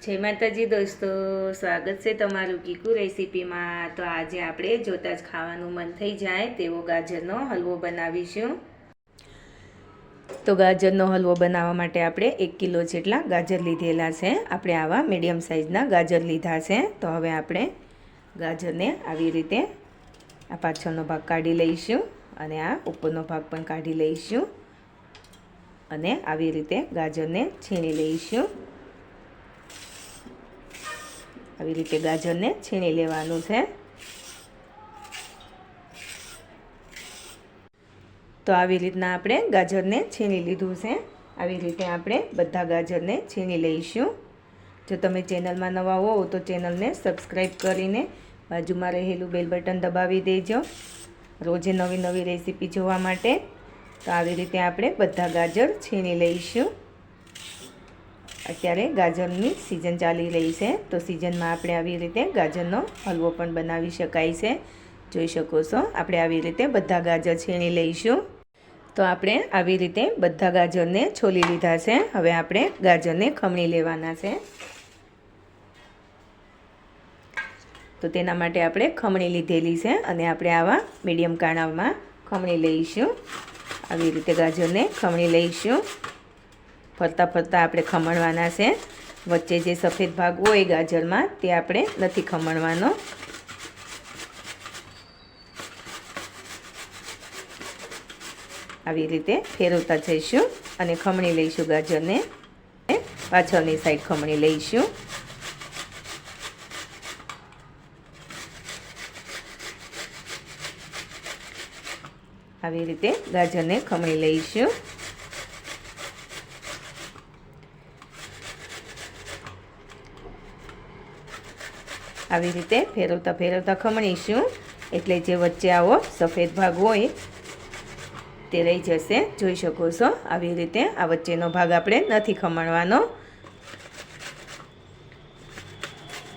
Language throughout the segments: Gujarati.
જય માતાજી દોસ્તો, સ્વાગત છે તમારું કીકુ રેસીપીમાં. તો આજે આપણે જોતાં જ ખાવાનું મન થઈ જાય તેવો ગાજરનો હલવો બનાવીશું. તો ગાજરનો હલવો બનાવવા માટે આપણે એક કિલો જેટલા ગાજર લીધેલા છે. આપણે આવા મીડિયમ સાઇઝના ગાજર લીધા છે. તો હવે આપણે ગાજરને આવી રીતે આ પાછળનો ભાગ કાઢી લઈશું અને આ ઉપરનો ભાગ પણ કાઢી લઈશું. અને આવી રીતે ગાજરને છીણી લઈશું. આવી રીતે ગાજરને છીણી લેવાનું છે. તો આવી રીતના આપણે ગાજરને છીણી લીધું છે. આવી રીતે આપણે બધા ગાજરને છીણી લઈશું. જો તમે ચેનલમાં નવા હોવ તો ચેનલને સબસ્ક્રાઈબ કરીને બાજુમાં રહેલું બેલ બટન દબાવી દેજો. રોજે નવી નવી રેસીપી જોવા માટે તો આવી રીતે આપણે બધા ગાજર છીણી લઈશું. અત્યારે ગાજરની સિઝન ચાલી રહી છે. તો સિઝનમાં આપણે આવી રીતે ગાજરનો હલવો પણ બનાવી શકાય છે. જોઈ શકો છો, આપણે આવી રીતે બધા ગાજર છીણી લઈશું. તો આપણે આવી રીતે બધા ગાજરને છોલી લીધા છે. હવે આપણે ગાજરને ખમણી લેવાના છે. તો તેના માટે આપણે ખમણી લીધેલી છે અને આપણે આવા મીડિયમ કાણામાં ખમણી લઈશું. આવી રીતે ગાજરને ખમણી લઈશું. ફરતા ફરતા આપણે ખમણવાના છે. વચ્ચે જે સફેદ ભાગ હોય ગાજરમાં, તે આપણે નથી ખમણવાનો. આવી રીતે ફેરવતા જઈશું અને ખમણી લઈશું ગાજરને. પાછળની સાઈડ ખમણી લઈશું. આવી રીતે ગાજરને ખમણી લઈશું. આવી રીતે ફેરવતા ફેરવતા ખમણીશું. એટલે જે વચ્ચે આવો સફેદ ભાગ હોય તે રહી જશે. જોઈ શકો છો, આવી રીતે આ વચ્ચેનો ભાગ આપણે નથી ખમણવાનો.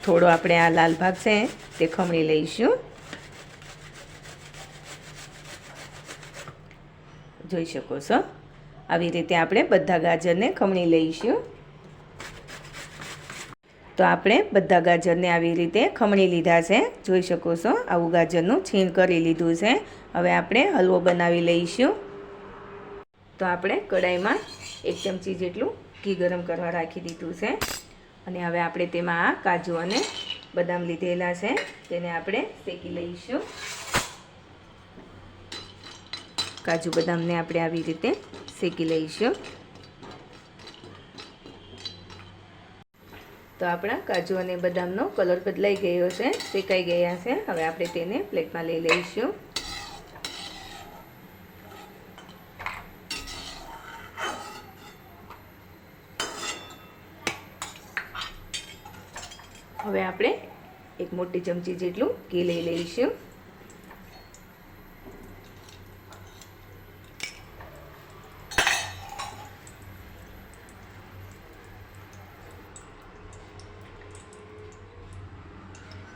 થોડો આપણે આ લાલ ભાગ છે તે ખમણી લઈશું. જોઈ શકો છો, આવી રીતે આપણે બધા ગાજરને ખમણી લઈશું. તો આપણે બધા ગાજરને આવી રીતે ખમણી લીધા છે. જોઈ શકો છો, આવું ગાજરનું છીણ કરી લીધું છે. હવે આપણે હલવો બનાવી લઈશું. તો આપણે કઢાઈમાં એક ચમચી જેટલું ઘી ગરમ કરવા રાખી દીધું છે. અને હવે આપણે તેમાં આ કાજુ અને બદામ લીધેલા છે. તેને આપણે શેકી લઈશું. કાજુ બદામને આપણે આવી રીતે શેકી લઈશું. તો આપણા કાજુ અને બદામનો કલર બદલાઈ ગયો છે, શેકાઈ ગયા છે. હવે આપણે તેને પ્લેટમાં લઈ લઈશું. હવે આપણે એક મોટી ચમચી જેટલું ઘી લઈ લઈશું.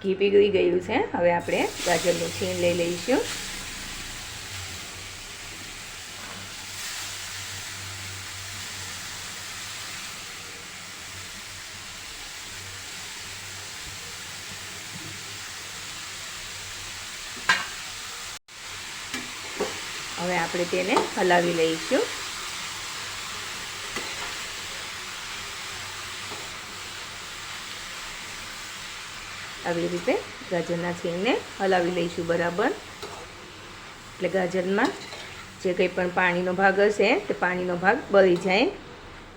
ઘી પીગળી ગયું છે. હવે આપણે ગાજરનું છીણ લઈ લઈશું. હવે આપણે તેને હલાવી લઈશું. આવી રીતે ગાજરના છીણને હલાવી લઈશું બરાબર. એટલે ગાજરમાં જે કંઈ પણ પાણીનો ભાગ હશે તે પાણીનો ભાગ બળી જાય.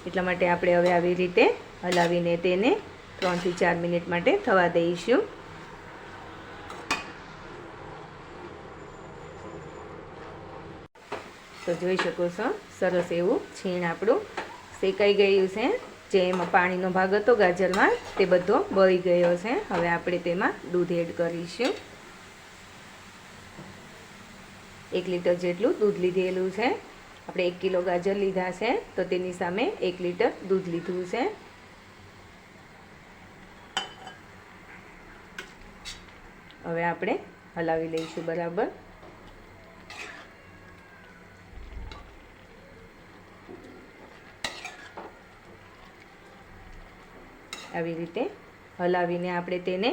એટલા માટે આપણે હવે આવી રીતે હલાવીને તેને ત્રણથી ચાર મિનિટ માટે થવા દઈશું. તો જોઈ શકો છો, સરસ એવું છીણ આપણું શેકાઈ ગયું છે. જે એમાં પાણીનો ભાગ હતો ગાજરમાં, તે બધો બળી ગયો છે. હવે આપણે તેમાં દૂધ એડ કરીશું. એક લીટર જેટલું દૂધ લીધેલું છે. આપણે એક કિલો ગાજર લીધા છે, તો તેની સામે એક લીટર દૂધ લીધું છે. હવે આપણે હલાવી લઈશું બરાબર. આવી રીતે હલાવીને આપણે તેને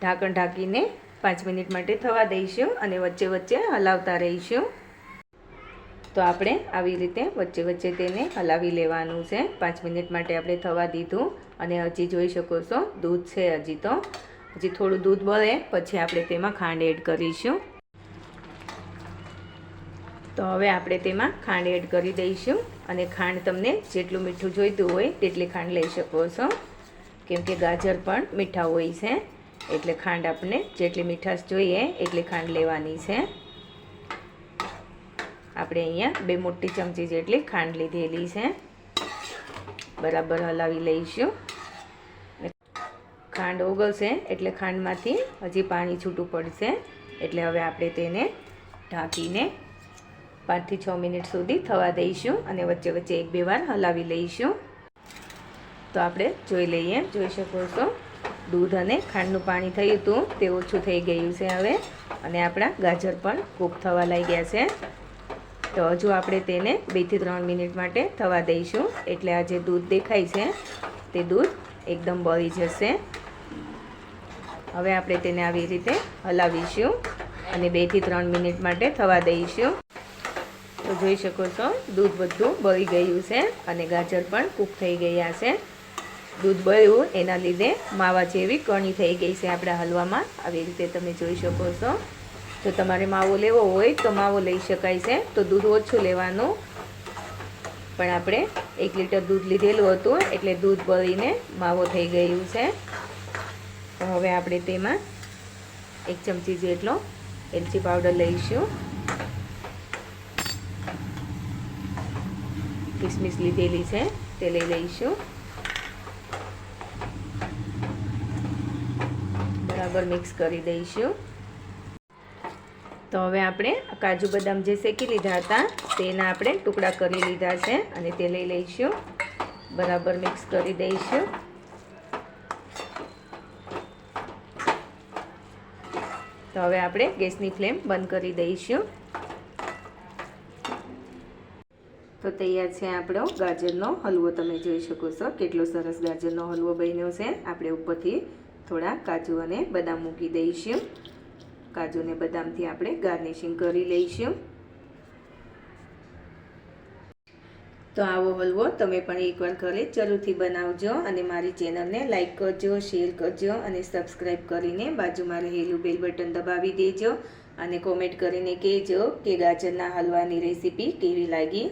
ઢાંકણ ઢાંકીને પાંચ મિનિટ માટે થવા દઈશું અને વચ્ચે વચ્ચે હલાવતા રહીશું. તો આપણે આવી રીતે વચ્ચે વચ્ચે તેને હલાવી લેવાનું છે. પાંચ મિનિટ માટે આપણે થવા દીધું અને હજી જોઈ શકો છો, દૂધ છે હજી તો. હજી થોડું દૂધ બળે, પછી આપણે તેમાં ખાંડ એડ કરીશું. તો હવે આપણે તેમાં ખાંડ એડ કરી દઈશું અને ખાંડ તમને જેટલું મીઠું જોઈતું હોય તેટલી ખાંડ લઈ શકો છો. કેમ કે ગાજર પણ મીઠા હોય છે. એટલે ખાંડ આપણે જેટલી મીઠાશ જોઈએ એટલી ખાંડ લેવાની છે. આપણે અહીંયા બે મોટી ચમચી જેટલી ખાંડ લીધેલી છે. બરાબર હલાવી લઈશું. ખાંડ ઓગળશે એટલે ખાંડમાંથી હજી પાણી છૂટું પડશે. એટલે હવે આપણે તેને ઢાંકીને પાંચથી છ મિનિટ સુધી થવા દઈશું અને વચ્ચે વચ્ચે એક બે વાર હલાવી લઈશું. તો આપણે જોઈ લઈએ. જોઈ શકો છો. દૂધ અને ખાંડનું પાણી થયું હતું. તે ઓછું થઈ ગયું છે હવે. અને આપણા ગાજર પણ કૂક થવા લાગ્યા છે. તો હજુ આપણે તેને બેથી ત્રણ મિનિટ માટે થવા દઈશું. એટલે આ જે દૂધ દેખાય છે, તે દૂધ એકદમ બળી જશે. હવે આપણે તેને આવી રીતે હલાવીશું અને બેથી ત્રણ મિનિટ માટે થવા દઈશું. તો જોઈ શકો છો, દૂધ બધું બળી ગયું છે અને ગાજર પણ કૂક થઈ ગયા છે. દૂધ બળ્યું, એના લીધે માવા જેવી કણી થઈ ગઈ છે આપણા હલવામાં. આવી રીતે તમે જોઈ શકો છો. જો તમારે માવો લેવો હોય તો માવો લઈ શકાય છે. તો દૂધ ઓછું લેવાનું. પણ આપણે એક લીટર દૂધ લીધેલું હતું, એટલે દૂધ બળીને માવો થઈ ગયું છે. તો હવે આપણે તેમાં એક ચમચી જેટલો એલચી પાવડર લઈશું. કિસમિસ લીધેલી છે, તે લઈ લઈશું. બરાબર મિક્સ કરી દઈશું. તો હવે આપણે કાજુ બદામ જે શેકી લીધા હતા, તેના આપણે ટુકડા કરી લીધા છે અને તે લઈ લઈશું. બરાબર મિક્સ કરી દઈશું. તો હવે આપણે ગેસની ફ્લેમ બંધ કરી દઈશું. તો તૈયાર છે આપણો ગાજરનો હલવો. તમે જોઈ શકો છો કેટલો સરસ ગાજરનો હલવો બન્યો છે. આપણે ઉપરથી થોડા કાજુ અને બદામ મૂકી દઈશું. કાજુ અને બદામથી આપણે ગાર્નિશિંગ કરી લઈશું. તો આવો હલવો, તમે પણ એકવાર ઘરે જરૂરથી બનાવજો અને મારી ચેનલને લાઇક કરજો, શેર કરજો અને સબસ્ક્રાઈબ કરીને બાજુમાં રહેલું બેલ બટન દબાવી દેજો અને કોમેન્ટ કરીને કહેજો કે ગાજરના હલવાની રેસીપી કેવી લાગી.